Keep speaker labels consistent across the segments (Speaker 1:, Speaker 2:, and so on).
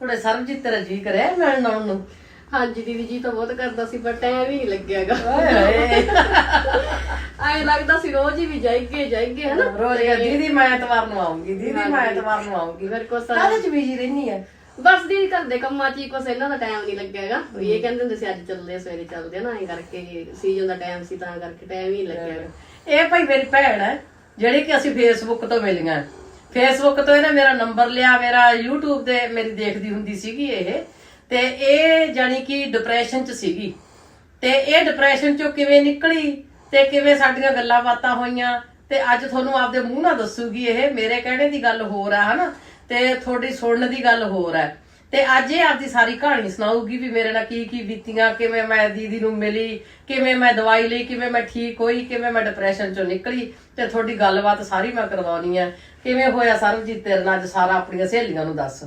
Speaker 1: ਥੋੜੇ ਸਰਬਜੀਤ ਤੇਰਾ ਜੀ ਕਰਿਆ ਮਿਲਣ ਆਉਣ ਨੂੰ?
Speaker 2: ਹਾਂਜੀ ਦੀਦੀ ਜੀ ਤਾਂ ਬਹੁਤ ਕਰਦਾ ਸੀ ਪਰ ਟਾਈਮ ਹੀ ਨਹੀਂ ਲੱਗਿਆਗਾ।
Speaker 1: ਹੋਏ।
Speaker 2: ਐਂ ਲੱਗਦਾ ਸੀ ਰੋਜ਼ ਹੀ ਵੀ ਜਾਈਏ ਜਾਈਏ ਹਨਾ?
Speaker 1: ਰੋਜ਼ ਕਹ ਦੀਦੀ ਮੈਂ ਐਤਵਾਰ ਨੂੰ ਆਉਂਗੀ ਦੀਦੀ ਮੈਂ। ਐਤਵਾਰ ਨੂੰ ਆਉਂਗੀ
Speaker 2: ਫਿਰ ਕੁਛ
Speaker 1: ਕਾਹਦੇ ਚ ਬੀਜੀ ਰਹਿਨੀ ਆ?
Speaker 2: ਬਸ ਦੀਦੀ ਘਰ ਦੇ ਕੰਮਾਂ 'ਚ ਹੀ ਕੁਛ ਇਹਨਾਂ ਦਾ ਟਾਈਮ ਨਹੀਂ ਲੱਗਿਆਗਾ। ਵੀ ਇਹ ਕਹਿੰਦੇ ਹੁੰਦੇ ਸੀ ਅੱਜ ਚੱਲਦੇ ਆ, ਸਵੇਰੇ ਚੱਲਦੇ ਆ ਨਾ ਐਂ ਕਰਕੇ ਸੀਜ਼ਨ ਦਾ ਟਾਈਮ ਸੀ ਤਾਂ ਕਰਕੇ ਟਾਈਮ ਹੀ ਨਹੀਂ ਲੱਗਿਆਗਾ।
Speaker 1: ਇਹ ਭਾਈ ਮੇਰੀ ਭੈਣ ਹੈ ਜਿਹੜੀ ਕਿ ਅਸੀਂ ਫੇਸਬੁੱਕ ਤੋਂ ਮਿਲੀਆਂ। ਫੇਸਬੁੱਕ ਤੋਂ ਇਹਨੇ ਮੇਰਾ ਨੰਬਰ ਲਿਆ, ਮੇਰਾ YouTube ਤੇ ਮੇਰੀ ਦੇਖਦੀ ਹੁੰਦੀ ਸੀਗੀ ਇਹ। ਤੇ ਇਹ ਜਾਨੀ ਕਿ ਡਿਪਰੈਸ਼ਨ ਚ ਸੀਗੀ। ਤੇ ਇਹ ਡਿਪਰੈਸ਼ਨ ਚੋਂ ਕਿਵੇਂ ਨਿਕਲੀ ਤੇ ਕਿਵੇਂ ਸਾਡੀਆਂ ਗੱਲਾਂ ਬਾਤਾਂ ਹੋਈਆਂ ਤੇ ਅੱਜ ਤੁਹਾਨੂੰ ਆਪਦੇ ਮੂੰਹ ਨਾਲ ਦੱਸੂਗੀ ਇਹ। ਮੇਰੇ ਕਹਿਣੇ ਦੀ ਗੱਲ ਹੋਰ ਆ, ਹਨਾ? ਤੇ ਤੁਹਾਡੀ ਸੁਣਨ ਦੀ ਗੱਲ ਹੋਰ ਹੈ ਤੇ ਅੱਜ ਇਹ ਆਪਦੀ ਸਾਰੀ ਕਹਾਣੀ ਸੁਣਾਉਗੀ ਵੀ ਮੇਰੇ ਨਾਲ ਕੀ ਕੀ ਬੀਤੀਆਂ, ਕਿਵੇਂ ਮੈਂ ਦੀਦੀ ਨੂੰ ਮਿਲੀ, ਕਿਵੇਂ ਮੈਂ ਦਵਾਈ ਲਈ, ਕਿਵੇਂ ਮੈਂ ਠੀਕ ਹੋਈ, ਕਿਵੇਂ ਮੈਂ ਡਿਪਰੈਸ਼ਨ ਚੋਂ ਨਿਕਲੀ ਤੇ ਤੁਹਾਡੀ ਗੱਲਬਾਤ ਸਾਰੀ ਮੈਂ ਕਰਵਾਉਣੀ ਆ ਕਿਵੇਂ ਹੋਇਆ ਸਰਬਜੀਤ, ਤੇਰੇ ਨਾਲ ਅੱਜ ਸਾਰਾ ਆਪਣੀਆਂ ਸਹੇਲੀਆਂ ਨੂੰ ਦੱਸ।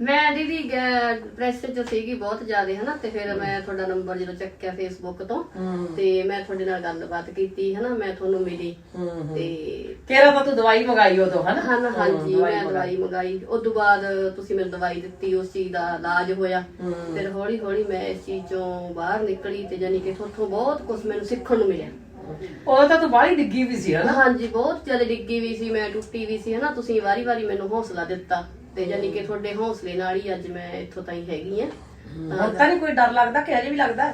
Speaker 2: ਮੈਂ ਦੀਦੀ ਪ੍ਰੈਸ 'ਚ ਸੀਗੀ ਬਹੁਤ ਜ਼ਿਆਦਾ ਹਨਾ ਤੇ ਫਿਰ ਮੈਂ ਤੁਹਾਡਾ ਨੰਬਰ ਜਦੋਂ ਚੱਕਿਆ ਫੇਸਬੁੱਕ ਤੋਂ ਤੇ ਮੈਂ ਤੁਹਾਡੇ ਨਾਲ ਗੱਲਬਾਤ ਕੀਤੀ ਹਨਾ ਮੈਂ ਤੁਹਾਨੂੰ ਮਿਲੀ ਤੇ
Speaker 1: ਕਿਹੜਾ ਤਾਂ ਤੂੰ ਦਵਾਈ ਮੰਗਾਈ ਉਦੋਂ ਹਨਾ?
Speaker 2: ਹਾਂ ਹਾਂਜੀ ਮੈਂ। ਦਵਾਈ ਮੰਗਾਈ ਉਸ ਤੋਂ ਬਾਅਦ ਤੁਸੀਂ ਮੈਨੂੰ ਦਵਾਈ ਦਿੱਤੀ ਉਸ ਚੀਜ਼ ਦਾ ਇਲਾਜ ਹੋਇਆ। ਫਿਰ ਹੌਲੀ ਹੌਲੀ ਮੈਂ ਇਸ ਚੀਜ਼ ਚੋਂ ਬਾਹਰ ਨਿਕਲੀ ਤੇ ਜਾਨੀ ਕਿ ਤੁਹਾਡੇ ਬਹੁਤ ਕੁਝ ਮੈਨੂੰ ਸਿੱਖਣ ਨੂੰ ਮਿਲਿਆ।
Speaker 1: ਉਦੋਂ ਤਾਂ ਤੂੰ ਬਾਹਲੀ ਡਿੱਗੀ ਵੀ ਸੀ ਹਨਾ?
Speaker 2: ਹਾਂਜੀ ਬਹੁਤ ਜ਼ਿਆਦਾ ਡਿੱਗੀ ਵੀ ਸੀ ਮੈਂ ਟੁੱਟੀ ਵੀ ਸੀ ਹਨਾ ਤੁਸੀਂ ਵਾਰੀ-ਵਾਰੀ ਮੈਨੂੰ ਹੌਸਲਾ ਦਿੱਤਾ। ਤੇ ਜਾਨੀ ਕਿ ਤੁਹਾਡੇ ਹੌਸਲੇ ਨਾਲ ਹੀ ਅੱਜ ਮੈਂ ਇੱਥੋਂ ਤਾਈਂ ਹੈਗੀ ਆ।
Speaker 1: ਹੁਣ ਤਾਂ ਨਹੀਂ ਕੋਈ ਡਰ ਲੱਗਦਾ ਕਿ ਅਜੇ ਵੀ ਲੱਗਦਾ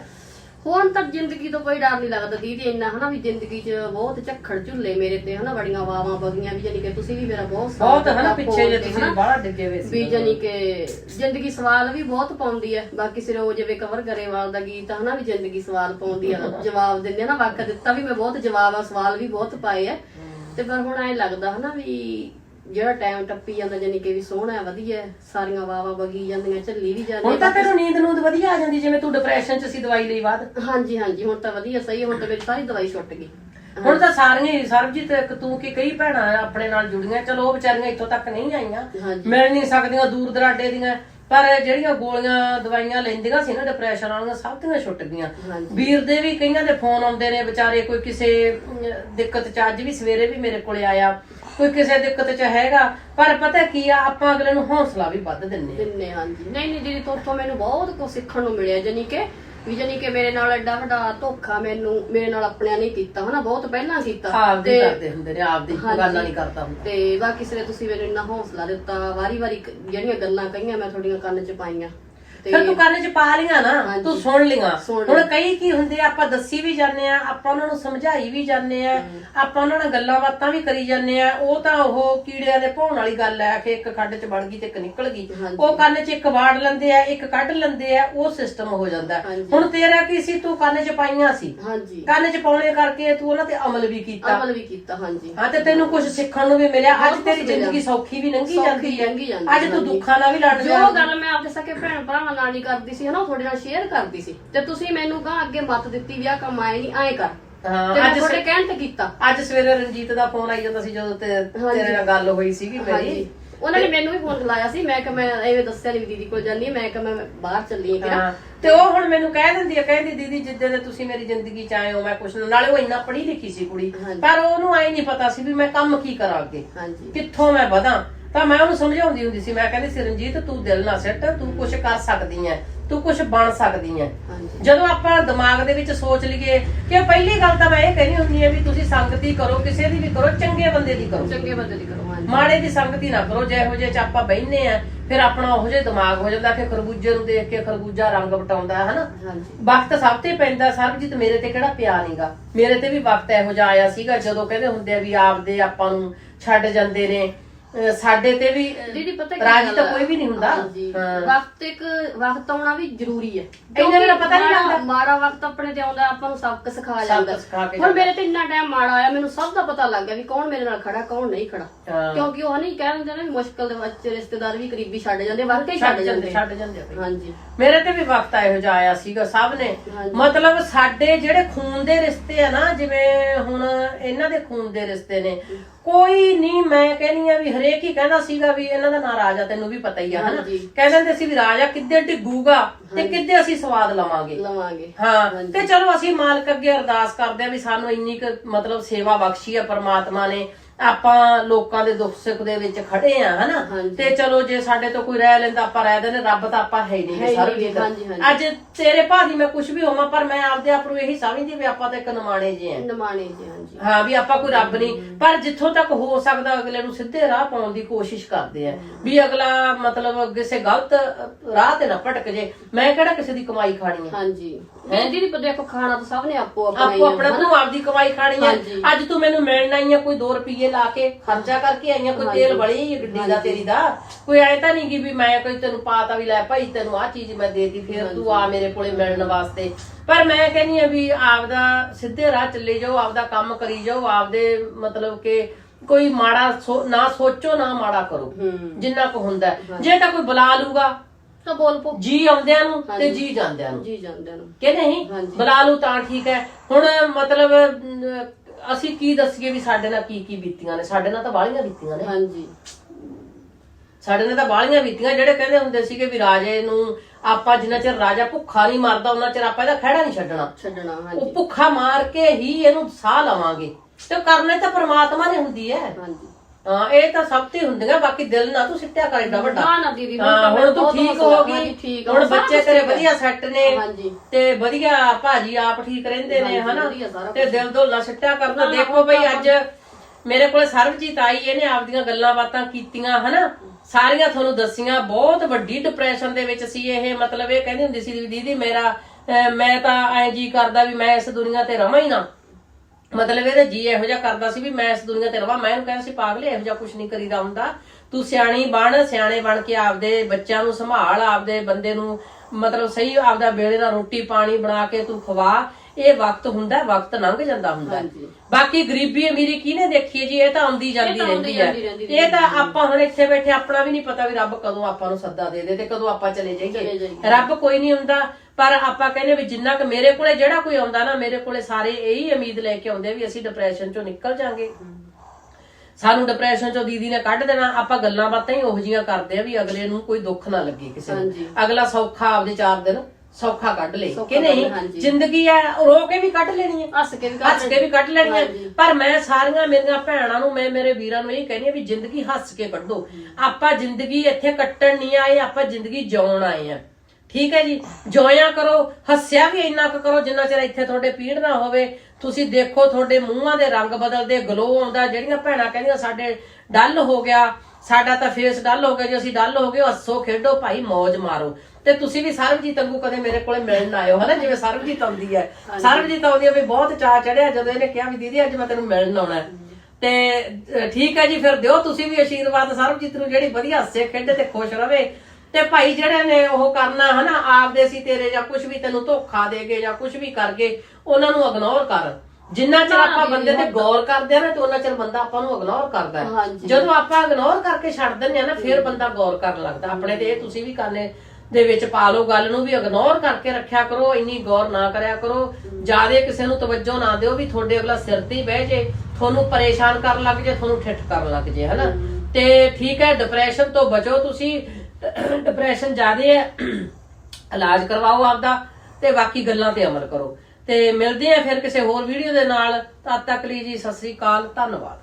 Speaker 2: ਹੁਣ ਤਾਂ ਜ਼ਿੰਦਗੀ ਤੋਂ ਕੋਈ ਡਰ ਨਹੀਂ ਲੱਗਦਾ ਦੀਦੀ ਇੰਨਾ ਹਨਾ ਵੀ ਜ਼ਿੰਦਗੀ 'ਚ ਬਹੁਤ ਝੱਖੜ ਝੁੱਲੇ ਮੇਰੇ ਤੇ ਹਨਾ ਬੜੀਆਂ ਵਾਵਾਂ ਬਗੀਆਂ ਵੀ ਜਾਨੀ ਕਿ ਤੁਸੀਂ ਵੀ ਮੇਰਾ ਬਹੁਤ ਸਾਥ
Speaker 1: ਬਹੁਤ ਹਨਾ
Speaker 2: ਦਿੱਤਾ
Speaker 1: ਪਿੱਛੇ ਜੇ ਤੁਸੀਂ
Speaker 2: ਹਨਾ।
Speaker 1: ਬਾਹਰ ਡਿੱਗੇ ਹੋਏ
Speaker 2: ਵੀ
Speaker 1: ਸੀ
Speaker 2: ਜਾਨੀ ਕਿ ਜ਼ਿੰਦਗੀ ਸਵਾਲ ਵੀ ਬਹੁਤ ਪਾਉਂਦੀ ਹੈ ਬਾਕੀ ਸਿਰੇ ਉਹ ਜਿਵੇਂ ਕਵਰ ਗਰੇਵਾਲ ਦਾ ਗੀਤ ਆ ਹਨਾ ਵੀ ਜ਼ਿੰਦਗੀ ਸਵਾਲ ਪਾਉਂਦੀ ਆ ਜਵਾਬ ਦਿੰਦੇ ਆ ਨਾ ਵਕਤ ਦਿੱਤਾ ਵੀ ਮੈਂ ਬਹੁਤ ਜਵਾਬ ਆ ਸਵਾਲ ਵੀ ਬਹੁਤ ਪਾਏ ਆ। ਤੇ ਪਰ ਹੁਣ ਐ ਲੱਗਦਾ ਹਨਾ ਵੀ ਜਿਹੜਾ ਟਾਈਮ ਟੱਪੀ ਜਾਂਦਾ ਜਾਨੀ ਕਿ ਵੀ ਸੋਹਣਾ ਹੈ ਵਧੀਆ ਹੈ, ਸਾਰੀਆਂ ਵਾਵਾ ਵਗੀ ਜਾਂਦੀਆਂ ਝੱਲੀ ਵੀ ਜਾਂਦੀ
Speaker 1: ਹੁਣ ਤਾਂ ਤੈਨੂੰ ਨੀਂਦ ਨੂੰਦ ਵਧੀਆ ਆ ਜਾਂਦੀ ਜਿਵੇਂ ਤੂੰ ਡਿਪਰੈਸ਼ਨ ਚ ਸੀ ਦਵਾਈ ਲਈ ਬਾਅਦ।
Speaker 2: ਹਾਂਜੀ ਹਾਂਜੀ ਹੁਣ ਤਾਂ ਵਧੀਆ ਸਹੀ ਹੈ, ਹੁਣ ਤਾਂ ਮੇਰੀ ਸਾਰੀ ਦਵਾਈ ਛੁੱਟ ਗਈ।
Speaker 1: ਹੁਣ ਤਾਂ ਸਾਰੀਆਂ ਹੀ ਸਰਬਜੀਤ ਇੱਕ ਤੂੰ ਕੀ ਕਈ ਭੈਣਾਂ ਆਪਣੇ ਨਾਲ ਜੁੜੀਆਂ ਚਲੋ ਉਹ ਵਿਚਾਰੀਆਂ ਇੱਥੋਂ ਤੱਕ ਨਹੀਂ ਆਈਆਂ
Speaker 2: ਹਾਂਜੀ।
Speaker 1: ਮਿਲ ਨਹੀਂ ਸਕਦੀਆਂ ਦੂਰ ਦਰਾਡੇ ਦੀਆਂ ਪਰ ਜਿਹੜੀਆਂ ਗੋਲੀਆਂ ਦਵਾਈਆਂ ਲੈਂਦੀਆਂ ਸੀ ਨਾ ਡਿਪਰੈਸ਼ਨ ਵਾਲੀਆਂ ਸਭ ਦੀਆਂ ਛੁੱਟ ਗਈਆਂ।
Speaker 2: ਹਾਂਜੀ।
Speaker 1: ਵੀਰ ਦੇ ਵੀ ਕਈਆਂ ਦੇ ਫੋਨ ਆਉਂਦੇ ਨੇ ਵਿਚਾਰੇ ਕੋਈ ਕਿਸੇ ਅਮ, ਦਿੱਕਤ ਚ ਅੱਜ ਵੀ ਸਵੇਰੇ ਵੀ ਮੇਰੇ ਕੋਲੇ ਆਇਆ। ਕੋਈ ਕਿਸੇ ਦਿੱਕਤ ਚ ਹੈਗਾ ਪਰ ਪਤਾ ਕੀ ਆ ਆਪਾਂ ਅਗਲੇ ਨੂੰ ਹੌਸਲਾ ਵੀ ਵੱਧ ਦਿੰਨੇ ਆ।
Speaker 2: ਦਿੰਨੇ ਹਾਂਜੀ। ਨਹੀਂ ਨਹੀਂ ਦੀਦੀ ਤੋਂ ਮੈਨੂੰ ਬਹੁਤ ਕੁਝ ਸਿੱਖਣ ਨੂੰ ਮਿਲਿਆ ਜਾਨੀ ਕਿ ਵੀ ਜਾਨੀ ਕਿ ਮੇਰੇ ਨਾਲ ਐਡਾ ਵੱਡਾ ਧੋਖਾ ਮੈਨੂੰ ਮੇਰੇ ਨਾਲ ਆਪਣਿਆਂ ਨੇ ਕੀਤਾ ਹਨਾ ਬਹੁਤ ਪਹਿਲਾਂ ਕੀਤਾ।
Speaker 1: ਆਪ ਦੀ ਕਰਦੇ ਹੁੰਦੇ ਨੇ ਆਪ ਦੀ
Speaker 2: ਹਾਂਜੀ।
Speaker 1: ਗੱਲਾਂ ਨਹੀਂ ਕਰਦਾ ਹੁੰਦਾ।
Speaker 2: ਤੇ ਬਾਕੀ ਸਿਰੇ ਤੁਸੀਂ ਮੈਨੂੰ ਇੰਨਾ ਹੌਸਲਾ ਦਿੱਤਾ ਵਾਰੀ-ਵਾਰੀ ਜਿਹੜੀਆਂ ਗੱਲਾਂ ਕਹੀਆਂ ਮੈਂ ਤੁਹਾਡੀਆਂ ਕੰਨ 'ਚ ਪਾਈਆਂ।
Speaker 1: ਫਿਰ ਤੂੰ ਕੰਨ ਚ ਪਾ ਲੀਆਂ ਨਾ
Speaker 2: ਹਾਂਜੀ।
Speaker 1: ਤੂੰ ਸੁਣ ਲੀਆਂ
Speaker 2: ਸੁਣ
Speaker 1: ਹੁਣ ਕਈ ਕੀ ਹੁੰਦੇ ਆ ਆਪਾਂ ਦੱਸੀ ਵੀ ਜਾਂਦੇ ਆ ਆਪਾਂ ਉਹਨਾਂ ਨੂੰ ਸਮਝਾਈ ਵੀ ਜਾਂਦੇ ਆ ਆਪਾਂ ਉਹਨਾਂ ਨਾਲ ਗੱਲਾਂ ਬਾਤਾਂ ਵੀ ਕਰੀ ਜਾਂਦੇ ਆ ਉਹ ਤਾਂ ਉਹ ਕੀੜਿਆਂ ਦੇ ਭੌਣ ਵਾਲੀ ਗੱਲ ਹੈ ਕਿ ਇੱਕ ਖੱਡ ਚ ਵੜ ਗਈ ਤੇ ਇੱਕ ਨਿਕਲ ਗਈ
Speaker 2: ਹਾਂਜੀ।
Speaker 1: ਉਹ ਕੰਨ ਚ ਇੱਕ ਵਾੜ ਲੈਂਦੇ ਆ ਇੱਕ ਕੱਢ ਲੈਂਦੇ ਆ ਉਹ ਸਿਸਟਮ ਹੋ ਜਾਂਦਾ ਹੈ।
Speaker 2: ਹਾਂਜੀ।
Speaker 1: ਹੁਣ ਤੇਰਾ ਕੀ ਸੀ ਤੂੰ ਕੰਨ ਚ ਪਾਈਆਂ ਸੀ
Speaker 2: ਹਾਂਜੀ
Speaker 1: ਕੰਨ ਚ ਪਾਉਣੇ ਕਰਕੇ ਤੂੰ ਉਹਨਾਂ ਤੇ ਅਮਲ ਵੀ ਕੀਤਾ
Speaker 2: ਅਮਲ ਵੀ ਕੀਤਾ ਹਾਂਜੀ
Speaker 1: ਹਾਂ ਤੇ ਤੈਨੂੰ ਕੁਝ ਸਿੱਖਣ ਨੂੰ ਵੀ ਮਿਲਿਆ ਅੱਜ ਤੇਰੀ
Speaker 2: ਮਿਲਿਆ।
Speaker 1: ਜ਼ਿੰਦਗੀ ਸੌਖੀ ਵੀ ਲੰਘੀ
Speaker 2: ਸੌਖੀ
Speaker 1: ਜਾਂਦੀ
Speaker 2: ਲੰਘੀ
Speaker 1: ਹੈ
Speaker 2: ਜਾਂਦੀ
Speaker 1: ਅੱਜ ਤੂੰ
Speaker 2: ਹਾਂਜੀ।
Speaker 1: ਦੁੱਖਾਂ ਨਾਲ ਵੀ ਲੜ
Speaker 2: ਜੋ ਗੱਲ ਮੈਂ ਆਪਦੇ ਸਕੇ ਭੈਣ ਭਰਾਵਾਂ ਨਾਲ ਨਹੀਂ ਕਰਦੀ ਸੀ ਹਨਾ ਉਹ ਤੁਹਾਡੇ ਨਾਲ ਸ਼ੇਅਰ ਕਰਦੀ ਸੀ। ਤੇ ਤੁਸੀਂ ਮੈਨੂੰ ਕਹਾਂ ਅੱਗੇ ਮੱਤ ਦਿੱਤੀ ਵੀ ਆ ਕੰਮ ਆਏ ਨਹੀਂ ਐਂ ਕਰ।
Speaker 1: ਹਾਂ
Speaker 2: ਤੇ ਮੈਂ
Speaker 1: ਅੱਜ
Speaker 2: ਤੁਹਾਡੇ ਕਹਿਣ ਤੇ ਕੀਤਾ।
Speaker 1: ਅੱਜ ਸਵੇਰੇ ਰਣਜੀਤ ਦਾ ਫੋਨ ਆਈ ਜਾਂਦਾ ਸੀ ਜਦੋਂ ਤੇ ਤੇਰੇ ਨਾਲ ਗੱਲ ਹੋਈ ਸੀਗੀ
Speaker 2: ਹਾਂਜੀ।
Speaker 1: ਮੇਰੀ
Speaker 2: ਉਹਨਾਂ ਨੇ ਮੈਨੂੰ ਵੀ ਫੋਨ ਲਾਇਆ ਸੀ ਮੈਂ ਕਿ ਮੈਂ ਐਵੇਂ ਦੱਸਿਆ ਨਹੀਂ ਦੀਦੀ ਕੋਲ ਜਾਂਦੀ ਹਾਂ, ਮੈਂ ਕਿ ਮੈਂ ਬਾਹਰ ਚੱਲੀ ਹਾਂ
Speaker 1: ਹਾਂ। ਤੇ ਉਹ ਹੁਣ ਮੈਨੂੰ ਕਹਿ ਦਿੰਦੀ ਆ ਕਹਿੰਦੀ ਦੀਦੀ ਜਿੱਦੇ ਦੇ ਤੁਸੀਂ ਮੇਰੀ ਜ਼ਿੰਦਗੀ ਚ ਆਏ ਹੋ ਮੈਂ ਕੁਛ ਨਾਲੇ ਉਹ ਇੰਨਾ ਪੜ੍ਹੀ ਲਿਖੀ ਸੀ ਕੁੜੀ।
Speaker 2: ਹਾਂਜੀ।
Speaker 1: ਪਰ ਉਹਨੂੰ ਆਈ ਨਹੀਂ ਪਤਾ ਸੀ ਵੀ ਮੈਂ ਕੰਮ ਕੀ ਕਰਾਂ ਅੱਗੇ।
Speaker 2: ਹਾਂਜੀ।
Speaker 1: ਕਿੱਥੋਂ ਮੈਂ ਵਧਾਂ? ਤਾਂ ਮੈਂ ਉਹਨੂੰ ਸਮਝਾਉਂਦੀ ਹੁੰਦੀ ਸੀ ਮੈਂ ਕਹਿੰਦੀ ਸੀ ਰਣਜੀਤ ਤੂੰ ਦਿਲ ਨਾ ਸਿੱਟ ਤੂੰ ਕੁਛ ਕਰ ਸਕਦੀ ਐ ਤੂੰ ਕੁਛ ਬਣ ਸਕਦੀ ਐ। ਜਦੋਂ ਆਪਾਂ ਦਿਮਾਗ ਦੇ ਵਿੱਚ ਸੋਚ ਲਈਏ ਕਿ ਪਹਿਲੀ ਗੱਲ ਤਾਂ ਮੈਂ ਇਹ ਕਹਿਣੀ ਹੁੰਦੀ ਹੈ ਵੀ ਤੁਸੀਂ ਸੰਗਤੀ ਕਰੋ ਕਿਸੇ ਦੀ ਵੀ ਕਰੋ ਚੰਗੇ ਬੰਦੇ ਦੀ ਕਰੋ।
Speaker 2: ਚੰਗੇ ਬੰਦੇ ਦੀ ਕਰੋ
Speaker 1: ਮਾੜੇ ਦੀ ਸੰਗਤੀ ਨਾ ਕਰੋ ਜਿਹੋ ਜਿਹੇ ਚ ਆਪਾਂ ਬਹਿਨੇ ਆ ਫਿਰ ਆਪਣਾ ਉਹੋ ਜਿਹਾ ਦਿਮਾਗ ਹੋ ਜਾਂਦਾ ਕਿ ਖਰਬੂਜੇ ਨੂੰ ਦੇਖ ਕੇ ਖਰਬੂਜਾ ਰੰਗ ਵਟਾਉਂਦਾ ਹੈ ਹਨਾ ਵਕਤ ਸਭ ਤੇ ਪੈਂਦਾ ਸਰਬਜੀਤ ਮੇਰੇ ਤੇ ਕਿਹੜਾ ਪਿਆ ਨਹੀਂਗਾ? ਮੇਰੇ ਤੇ ਵੀ ਵਕਤ ਇਹੋ ਜਿਹਾ ਆਇਆ ਸੀਗਾ ਜਦੋਂ ਕਹਿੰਦੇ ਹੁੰਦੇ ਆ ਵੀ ਆਪਦੇ ਆਪਾਂ ਨੂੰ ਛੱਡ ਜਾਂਦੇ ਨੇ। ਅਹ ਸਾਡੇ ਤੇ ਵੀ ਅਹ,
Speaker 2: ਦੀਦੀ ਪਤਾ ਕੀ
Speaker 1: ਰਾਜੀ
Speaker 2: ਗੱਲ
Speaker 1: ਤਾਂ
Speaker 2: ਆ?
Speaker 1: ਕੋਈ ਵੀ ਨਹੀਂ ਹੁੰਦਾ
Speaker 2: ਹਾਂਜੀ
Speaker 1: ਹਾਂ।
Speaker 2: ਵਕਤ ਇੱਕ ਵਕਤ ਆਉਣਾ ਵੀ ਜ਼ਰੂਰੀ ਹੈ
Speaker 1: ਇਹਨਾਂ ਨੂੰ ਤਾਂ ਪਤਾ ਨਹੀਂ
Speaker 2: ਮਾੜਾ-
Speaker 1: ਲੱਗਦਾ।
Speaker 2: ਮਾੜਾ ਵਕਤ ਆਪਣੇ ਤੇ ਆਉਂਦਾ ਆਪਾਂ ਨੂੰ ਸਬਕ ਸਿਖਾ ਜਾਂਦਾ
Speaker 1: ਸਿਖਾ ਕੇ
Speaker 2: ਹੁਣ
Speaker 1: ਜਾਂਦਾ।
Speaker 2: ਮੇਰੇ ਤੇ ਇੰਨਾ ਟਾਈਮ ਮਾੜਾ ਆਇਆ ਮੈਨੂੰ ਸਭ ਦਾ ਪਤਾ ਲੱਗ ਗਿਆ ਵੀ ਕੌਣ ਮੇਰੇ ਨਾਲ ਖੜਾ ਕੌਣ ਨਹੀਂ ਖੜਾ
Speaker 1: ਹਾਂ।
Speaker 2: ਕਿਉਂਕਿ ਉਹ ਨਹੀਂ ਕਹਿ ਦਿੰਦੇ ਨੇ ਵੀ ਮੁਸ਼ਕਲ ਦੇ ਵਿੱਚ ਰਿਸ਼ਤੇਦਾਰ ਵੀ ਕਰੀਬੀ ਛੱਡ ਜਾਂਦੇ ਵਾਕਈ ਛੱਡ ਜਾਂਦੇ
Speaker 1: ਛੱਡ ਜਾਂਦੇ ਆ ਬਈ।
Speaker 2: ਹਾਂਜੀ
Speaker 1: ਮੇਰੇ ਤੇ ਵੀ ਵਕਤ ਇਹੋ ਜਿਹਾ ਆਇਆ ਸੀਗਾ ਸਭ ਨੇ
Speaker 2: ਹਾਂਜੀ।
Speaker 1: ਮਤਲਬ ਸਾਡੇ ਜਿਹੜੇ ਖੂਨ ਦੇ ਰਿਸ਼ਤੇ ਆ ਨਾ ਜਿਵੇਂ ਹੁਣ ਇਹਨਾਂ ਦੇ ਖੂਨ ਦੇ ਰਿਸ਼ਤੇ ਨੇ ਕੋਈ ਨਹੀਂ ਮੈਂ ਕਹਿੰਨੀ ਆ ਵੀ ਹਰੇਕ ਹੀ ਕਹਿੰਦਾ ਸੀਗਾ ਵੀ ਇਹਨਾਂ ਦਾ ਨਾਂ ਰਾਜਾ ਤੈਨੂੰ ਵੀ ਪਤਾ ਹੀ ਆ ਹਨਾ?
Speaker 2: ਹਾਂਜੀ।
Speaker 1: ਕਹਿੰਦੇ ਹੁੰਦੇ ਸੀ ਵੀ ਰਾਜਾ ਕਿੱਦੇ ਡਿੱਗੂਗਾ ਤੇ ਕਿੱਦੇ ਅਸੀਂ ਸਵਾਦ ਲਵਾਂਗੇ।
Speaker 2: ਲਵਾਂਗੇ।
Speaker 1: ਹਾਂ ਤੇ ਚਲੋ ਅਸੀਂ ਮਾਲਕ ਅੱਗੇ ਅਰਦਾਸ ਕਰਦੇ ਆ ਵੀ ਸਾਨੂੰ ਇੰਨੀ ਕੁ ਮਤਲਬ ਸੇਵਾ ਬਖਸ਼ੀ ਆ ਪਰਮਾਤਮਾ ਨੇ। ਆਪਾਂ ਲੋਕਾਂ ਦੇ ਦੁੱਖ ਸੁੱਖ ਦੇ ਵਿੱਚ ਖੜੇ ਆ ਹਨਾ?
Speaker 2: ਹਾਂਜੀ।
Speaker 1: ਤੇ ਚਲੋ ਜੇ ਸਾਡੇ ਤੋਂ ਕੋਈ ਰਹਿ ਲੈਂਦਾ ਆਪਾਂ ਰਹਿ ਦਿੰਦੇ ਰੱਬ ਤਾਂ ਆਪਾਂ ਹੈ ਹੀ
Speaker 2: ਹੈ
Speaker 1: ਨਹੀਂ
Speaker 2: ਹੀ
Speaker 1: ਸਰਬਜੀਤ
Speaker 2: ਹਾਂਜੀ, ਹਾਂਜੀ।
Speaker 1: ਅੱਜ ਤੇਰੇ ਭਾਜੀ ਮੈਂ ਕੁਝ ਵੀ ਹੋਵਾਂ ਪਰ ਮੈਂ ਆਪਦੇ ਆਪ ਨੂੰ ਇਹੀ ਸਮਝਦੀ ਵੀ ਆਪਾਂ ਤਾਂ ਇੱਕ ਨਮਾਣੇ ਜੇ ਆ।
Speaker 2: ਨਿਮਾਣੇ ਜੀ ਹਾਂਜੀ।
Speaker 1: ਹਾਂ ਵੀ ਆਪਾਂ ਕੋਈ ਰੱਬ ਨਹੀਂ। ਪਰ ਜਿੱਥੋਂ ਤੱਕ ਹੋ ਸਕਦਾ ਅਗਲੇ ਨੂੰ ਸਿੱਧੇ ਰਾਹ ਪਾਉਣ ਦੀ ਕੋਸ਼ਿਸ਼ ਕਰਦੇ ਆ। ਵੀ ਅਗਲਾ ਮਤਲਬ ਕਿਸੇ ਗਲਤ ਰਾਹ ਤੇ ਨਾ ਭਟਕ ਜੇ। ਮੈਂ ਕਿਹੜਾ ਕਿਸੇ ਦੀ ਕਮਾਈ ਖਾਣੀ ਆ?
Speaker 2: ਹਾਂਜੀ। ਮੈਂ ਦੀਦੀ ਪਰ ਦੇਖੋ ਖਾਣਾ ਤਾਂ ਸਭ ਨੇ ਆਪੋ ਆਪਣਾ ਹੀ
Speaker 1: ਆਪੋ ਆਪਣਾ? ਤੂੰ ਆਪਦੀ ਕਮਾਈ ਖਾਣੀ ਆ।
Speaker 2: ਹਾਂਜੀ।
Speaker 1: ਅੱਜ ਤੂੰ ਮੈਨੂੰ ਮਿਲਣ ਆਈ ਆ ਕੋਈ 2 ਰੁਪਏ ਲਾ ਕੇ। ਖਰਚਾ ਕਰਕੇ ਆਈ ਆ ਕੋਈ ਤੇਲ ਬੜੀ ਗੱਡੀ ਦਾ ਤੇਰੀ ਦਾ। ਕੋਈ ਐ ਤਾਂ ਨਹੀਂ ਕਿ ਵੀ ਮੈਂ ਕੋਈ ਤੈਨੂੰ ਪਾਤਾ ਵੀ ਲੈ ਭਾਈ ਤੈਨੂੰ ਆ ਚੀਜ਼ ਮੈਂ ਦੇਤੀ ਫਿਰ ਤੂੰ ਆ ਮੇਰੇ ਕੋਲੇ ਮਿਲਣ ਵਾਸਤੇ। ਪਰ ਮੈਂ ਕਹਿੰਨੀ ਆ ਵੀ ਆਪਦਾ ਸਿੱਧੇ ਰਾਹ ਚੱਲੇ ਜਾਓ ਆਪਦਾ ਕੰਮ ਕਰੀ ਜਾਓ ਆਪਦੇ ਮਤਲਬ ਕਿ ਕੋਈ ਮਾੜਾ ਸੋ- ਨਾ ਸੋਚੋ ਨਾ ਮਾੜਾ ਕਰੋ।
Speaker 2: ਹੂੰ।
Speaker 1: ਜਿੰਨਾ ਕੁ ਹੁੰਦਾ। ਹੈ। ਜੇ ਤਾਂ ਕੋਈ ਬੁਲਾ ਲੂਗਾ
Speaker 2: ਤਾਂ ਬੋਲ ਪੋ।
Speaker 1: ਜੀ ਆਉਂਦਿਆਂ ਨੂੰ ਤੇ ਜੀ ਜਾਂਦਿਆਂ ਨੂੰ।
Speaker 2: ਜੀ ਜਾਂਦੇ ਨੂੰ।
Speaker 1: ਕਿ ਨਹੀਂ?
Speaker 2: ਹਾਂਜੀ।
Speaker 1: ਬੁਲਾ ਲੂ ਤਾਂ ਠੀਕ ਹੈ। ਹੁਣ ਮਤਲਬ ਅਮ, ਅਸੀਂ ਕੀ ਦੱਸੀਏ ਵੀ ਸਾਡੇ ਨਾਲ ਕੀ ਕੀ ਬੀਤੀਆਂ ਨੇ? ਸਾਡੇ ਨਾਲ ਤਾਂ ਬਾਲੀਆਂ ਬੀਤੀਆਂ ਨੇ।
Speaker 2: ਹਾਂਜੀ।
Speaker 1: ਸਾਡੇ ਨਾਲ ਤਾਂ ਬਾਲੀਆਂ ਬੀਤੀਆਂ ਜਿਹੜੇ ਕਹਿੰਦੇ ਹੁੰਦੇ ਸੀਗੇ ਵੀ ਰਾਜੇ ਨੂੰ ਆਪਾਂ ਜਿੰਨਾ ਚਿਰ ਰਾਜਾ ਭੁੱਖਾ ਨਹੀਂ ਮਰਦਾ ਉਹਨਾਂ ਚਿਰ ਆਪਾਂ ਇਹਦਾ ਖਹਿੜਾ ਨਹੀਂ ਛੱਡਣਾ।
Speaker 2: ਛੱਡਣਾ
Speaker 1: ਉਹ
Speaker 2: ਹਾਂਜੀ
Speaker 1: ਭੁੱਖਾ ਮਾਰ ਕੇ ਹੀ ਇਹਨੂੰ ਸਾਹ ਲਵਾਂਗੇ। ਤੇ ਕਰਨੇ ਤਾਂ ਪ੍ਰਮਾਤਮਾ ਨੇ ਹੁੰਦੀ ਹੈ।
Speaker 2: ਹਾਂਜੀ।
Speaker 1: ਹਾਂ ਇਹ ਤਾਂ ਸਭ ਤੇ ਹੁੰਦੀਆਂ ਬਾਕੀ ਦਿਲ ਨਾ ਤੂੰ ਸਿੱਟਿਆ ਕਰ ਏਡਾ ਵੱਡਾ।
Speaker 2: ਨਾ ਨਾ ਦੀਦੀ ਹੁਣ
Speaker 1: ਹਾਂ
Speaker 2: ਤਾਂ
Speaker 1: ਹੁਣ
Speaker 2: ਮੈਂ
Speaker 1: ਤੂੰ
Speaker 2: ਬਹੁਤ
Speaker 1: ਠੀਕ
Speaker 2: ਹੌਸਲਾ-
Speaker 1: ਹੋ
Speaker 2: ਹਾਂਜੀ,
Speaker 1: ਗਈ।
Speaker 2: ਠੀਕ ਆ,
Speaker 1: ਹੁਣ
Speaker 2: ਸਾਰਾ
Speaker 1: ਬੱਚੇ
Speaker 2: ਕੁਛ
Speaker 1: ਤੇਰੇ
Speaker 2: ਠੀਕ।
Speaker 1: ਵਧੀਆ ਸੈੱਟ ਨੇ
Speaker 2: ਹਾਂਜੀ।
Speaker 1: ਤੇ ਵਧੀਆ ਭਾਜੀ ਆਪ ਠੀਕ ਰਹਿੰਦੇ ਨੇ
Speaker 2: ਹਾਂਜੀ,
Speaker 1: ਹਨਾ?
Speaker 2: ਵਧੀਆ ਸਾਰਾ
Speaker 1: ਤੇ ਦਿਲ ਦੋਲਾ ਸਿੱਟਿਆ
Speaker 2: ਨਾ, ਨਾ,
Speaker 1: ਦੇਖੋ ਬਈ
Speaker 2: ਹੁਣ
Speaker 1: ਅੱਜ ਮੇਰੇ ਕੋਲ ਸਰਬਜੀਤ ਆਈ ਇਹਨੇ ਆਪਦੀਆਂ ਗੱਲਾਂ ਬਾਤਾਂ ਕੀਤੀਆਂ ਹਨਾ? ਸਾਰੀਆਂ ਤੁਹਾਨੂੰ ਦੱਸੀਆਂ ਬਹੁਤ ਵੱਡੀ ਡਿਪਰੈਸ਼ਨ ਦੇ ਵਿੱਚ ਸੀ ਇਹ ਮਤਲਬ ਇਹ ਕਹਿੰਦੀ ਹੁੰਦੀ ਸੀ ਵੀ ਦੀਦੀ ਮੇਰਾ ਅਹ, ਮੈਂ ਤਾਂ ਐ ਜੀ ਕਰਦਾ ਵੀ ਮੈਂ ਇਸ ਦੁਨੀਆ ਤੇ ਰਵਾਂ ਹੀ ਨਾ। ਮਤਲਬ ਇਹਦਾ ਜੀ ਇਹੋ ਜਿਹਾ ਕਰਦਾ ਸੀ ਵੀ ਮੈਂ ਇਸ ਦੁਨੀਆ ਤੇ ਰਵਾਂ। ਮੈਂ ਇਹਨੂੰ ਕਹਿੰਦਾ ਸੀ ਪਾਗਲੇ ਇਹੋ ਜਿਹਾ ਕੁਝ ਨਹੀਂ ਕਰੀਦਾ ਹੁੰਦਾ। ਤੂੰ ਸਿਆਣੀ ਬਣ ਸਿਆਣੇ ਬਣ ਕੇ ਆਪਦੇ ਬੱਚਿਆਂ ਨੂੰ ਸੰਭਾਲ ਆਪਦੇ ਬੰਦੇ ਨੂੰ ਮਤਲਬ ਸਹੀ ਆਪਦਾ ਵੇਲੇ ਦਾ ਰੋਟੀ ਪਾਣੀ ਬਣਾ ਕੇ ਤੂੰ ਖਵਾ। ਇਹ ਵਕਤ ਹੁੰਦਾ ਵਕਤ ਲੰਘ ਜਾਂਦਾ ਹੁੰਦਾ। ਬਾਕੀ ਗਰੀਬੀ ਅਮੀਰੀ ਕਿਹਨੇ ਦੇਖੀ ਜੀ? ਇਹ ਤਾਂ ਆਉਂਦੀ ਜਾਂਦੀ ਰਹਿੰਦੀ ਹੈ। ਇਹ ਤਾਂ ਆਪਾਂ ਹੁਣ ਇੱਥੇ ਬੈਠੇ ਆਪਣਾ ਵੀ ਨਹੀਂ ਪਤਾ ਵੀ ਰੱਬ ਕਦੋਂ ਆਪਾਂ ਨੂੰ ਸੱਦਾ ਦੇ ਦੇ ਤੇ ਕਦੋਂ ਆਪਾਂ ਚਲੇ ਜਾਈਏ। ਰੱਬ ਕੋਈ ਨਹੀਂ ਹੁੰਦਾ। ਪਰ ਆਪਾਂ ਕਹਿੰਦੇ ਵੀ ਜਿੰਨਾ ਕਿ ਮੇਰੇ ਕੋਲੇ ਜਿਹੜਾ ਕੋਈ ਆਉਂਦਾ ਨਾ ਮੇਰੇ ਕੋਲੇ ਸਾਰੇ ਇਹੀ ਉਮੀਦ ਲੈ ਕੇ ਆਉਂਦੇ ਵੀ ਅਸੀਂ ਡਿਪਰੈਸ਼ਨ ਚੋਂ ਨਿਕਲ ਜਾਾਂਗੇ। ਸਾਨੂੰ ਡਿਪਰੈਸ਼ਨ ਚੋਂ ਦੀਦੀ ਨੇ ਕੱਢ ਦੇਣਾ ਆਪਾਂ ਗੱਲਾਂ ਬਾਤਾਂ ਹੀ ਉਹੋ ਜੀਆਂ ਕਰਦੇ ਆ ਵੀ ਅਗਲੇ ਨੂੰ ਕੋਈ ਦੁੱਖ ਨਾ ਲੱਗੇ ਕਿਸੇ। ਨੂੰ। ਅਗਲਾ ਸੌਖਾ ਆਪਦੇ ਚਾਰ ਦਿਨ ਸੌਖਾ ਕੱਢ ਲੇ ਕਿ ਨਹੀਂ?
Speaker 2: ਕੱਢ।
Speaker 1: ਜ਼ਿੰਦਗੀ ਹੈ ਰੋ ਕੇ ਵੀ ਕੱਢ ਲੈਣੀ ਹੈ।
Speaker 2: ਹੱਸ ਕੇ ਵੀ ਕਰ
Speaker 1: ਹੱਸ ਕੇ ਵੀ ਕੱਢ ਲੈਣੀਆਂ
Speaker 2: ਹਾਂਜੀ।
Speaker 1: ਪਰ ਮੈਂ ਸਾਰੀਆਂ ਮੇਰੀਆਂ ਭੈਣਾਂ ਨੂੰ ਮੈਂ ਮੇਰੇ ਵੀਰਾਂ ਨੂੰ ਇਹ ਕਹਿੰਦੀ ਆ ਵੀ ਜ਼ਿੰਦਗੀ ਹੱਸ ਕੇ ਕੱਢੋ। ਆਪਾਂ ਜ਼ਿੰਦਗੀ ਇੱਥੇ ਕੱਟਣ ਨਹੀਂ ਆਏ ਆਪਾਂ ਜ਼ਿੰਦਗੀ ਜਿਉਣ ਆਏ ਆ ਠੀਕ ਹੈ ਜੀ? ਜੋਇਆ ਕਰੋ ਹੱਸਿਆ ਵੀ ਇੰਨਾ ਕੁ ਕਰੋ ਜਿੰਨਾ ਚਿਰ ਇੱਥੇ ਤੁਹਾਡੇ ਪੀੜ ਨਾ ਹੋਵੇ। ਤੁਸੀਂ ਦੇਖੋ ਤੁਹਾਡੇ ਮੂੰਹਾਂ ਦੇ ਰੰਗ ਬਦਲਦੇ ਗਲੋ ਆਉਂਦਾ। ਜਿਹੜੀਆਂ ਭੈਣਾਂ ਕਹਿੰਦੀਆਂ ਸਾਡੇ ਡੱਲ ਹੋ ਗਿਆ ਸਾਡਾ ਤਾਂ ਫੇਸ ਡੱਲ ਹੋ ਗਿਆ ਜੇ ਅਸੀਂ ਡੱਲ ਹੋ ਗਏ ਹੱਸੋ ਖੇਡੋ ਭਾਈ ਮौज ਮਾਰੋ। ਤੇ ਤੁਸੀਂ ਵੀ ਸਰਬਜੀਤ ਵਾਂਗੂ ਕਦੇ ਮੇਰੇ ਕੋਲੇ ਮਿਲਣ ਆਇਓ ਹਨਾ? ਜਿਵੇਂ ਸਰਬਜੀਤ ਆਉਂਦੀ ਹੈ। ਸਰਬਜੀਤ ਆਉਂਦੀ ਹੈ ਵੀ ਬਹੁਤ ਚਾਅ ਚੜਿਆ ਜਦੋਂ ਇਹਨੇ ਕਿਹਾ ਵੀ ਦੀਦੀ ਅੱਜ ਮੈਂ ਤੈਨੂੰ ਮਿਲਣ ਆਉਣਾ ਹੈ। ਤੇ ਠੀਕ ਹੈ ਜੀ ਫਿਰ ਦਿਓ ਤੁਸੀਂ ਵੀ ਆਸ਼ੀਰਵਾਦ। ਸਰਬਜੀਤ ਨੂੰ ਜਿਹੜੀ ਵਧੀਆ ਹੱਸੇ ਖੇਡੇ ਤੇ ਖੁਸ਼ ਰਵੇ। ਤੇ ਭਾਈ ਜਿਹੜੇ ਨੇ ਉਹ ਕਰਨਾ ਹਨਾ ਆਪਦੇ ਸੀ ਤੇਰੇ ਜਾਂ ਕੁਝ ਵੀ ਤੈਨੂੰ ਧੋਖਾ ਦੇਗੇ ਜਾਂ ਕੁਝ ਵੀ ਕਰਗੇ ਉਹਨਾਂ ਨੂੰ ਇਗਨੋਰ ਕਰ। ਜਿੰਨਾ ਚਿਰ ਆਪਾਂ ਬੰਦੇ ਤੇ ਗੌਰ ਕਰਦੇ ਆ ਨਾ ਤੇ ਉਹਨਾਂ ਚਿਰ ਬੰਦਾ ਆਪਾਂ ਨੂੰ ਇਗਨੋਰ ਕਰਦਾ ਹੈ।
Speaker 2: ਹਾਂਜੀ।
Speaker 1: ਜਦੋਂ ਆਪਾਂ ਇਗਨੋਰ ਕਰਕੇ ਛੱਡ ਦਿੰਦੇ ਆ ਨਾ ਫਿਰ ਬੰਦਾ ਗੌਰ ਕਰਨ ਲੱਗਦਾ। ਆਪਣੇ ਤੇ ਇਹ ਤੁਸੀਂ ਵੀ ਕਰਨੇ ਦੇ ਵਿੱਚ ਪਾ ਲਓ ਗੱਲ ਨੂੰ ਵੀ ਇਗਨੋਰ ਕਰਕੇ ਰੱਖਿਆ ਕਰੋ ਇੰਨੀ ਗੌਰ ਨਾ ਕਰਿਆ ਕਰੋ। ਜਿਆਦੇ ਕਿਸੇ ਨੂੰ ਤਵੱਜੋ ਨਾ ਦਿਓ ਵੀ ਤੁਹਾਡੇ ਅਗਲਾ ਸਿਰ ਤੇ ਹੀ ਬਹਿ ਜੇ ਤੁਹਾਨੂੰ ਪਰੇਸ਼ਾਨ ਕਰਨ ਲੱਗ ਜੇ ਤੁਹਾਨੂੰ ਠਿੱਠ ਕਰਨ ਲੱਗ ਜੇ ਹਨਾ? ਤੇ ਠੀਕ ਹੈ ਡਿਪਰੈਸ਼ਨ ਤੋਂ ਬਚੋ ਤੁਸੀਂ। ਡਿਪਰੈਸ਼ਨ ਜ਼ਿਆਦੇ ਹੈ, ਇਲਾਜ ਕਰਵਾਓ ਆਪਦਾ, ਤੇ ਬਾਕੀ ਗੱਲਾਂ ਤੇ ਅਮਲ ਕਰੋ। ਤੇ ਮਿਲਦੇ ਆ ਫਿਰ ਕਿਸੇ ਹੋਰ ਵੀਡੀਓ ਦੇ ਨਾਲ। ਤਦ ਤੱਕ ਲਈ ਜੀ, ਸਤਿ ਸ੍ਰੀ ਅਕਾਲ, ਧੰਨਵਾਦ।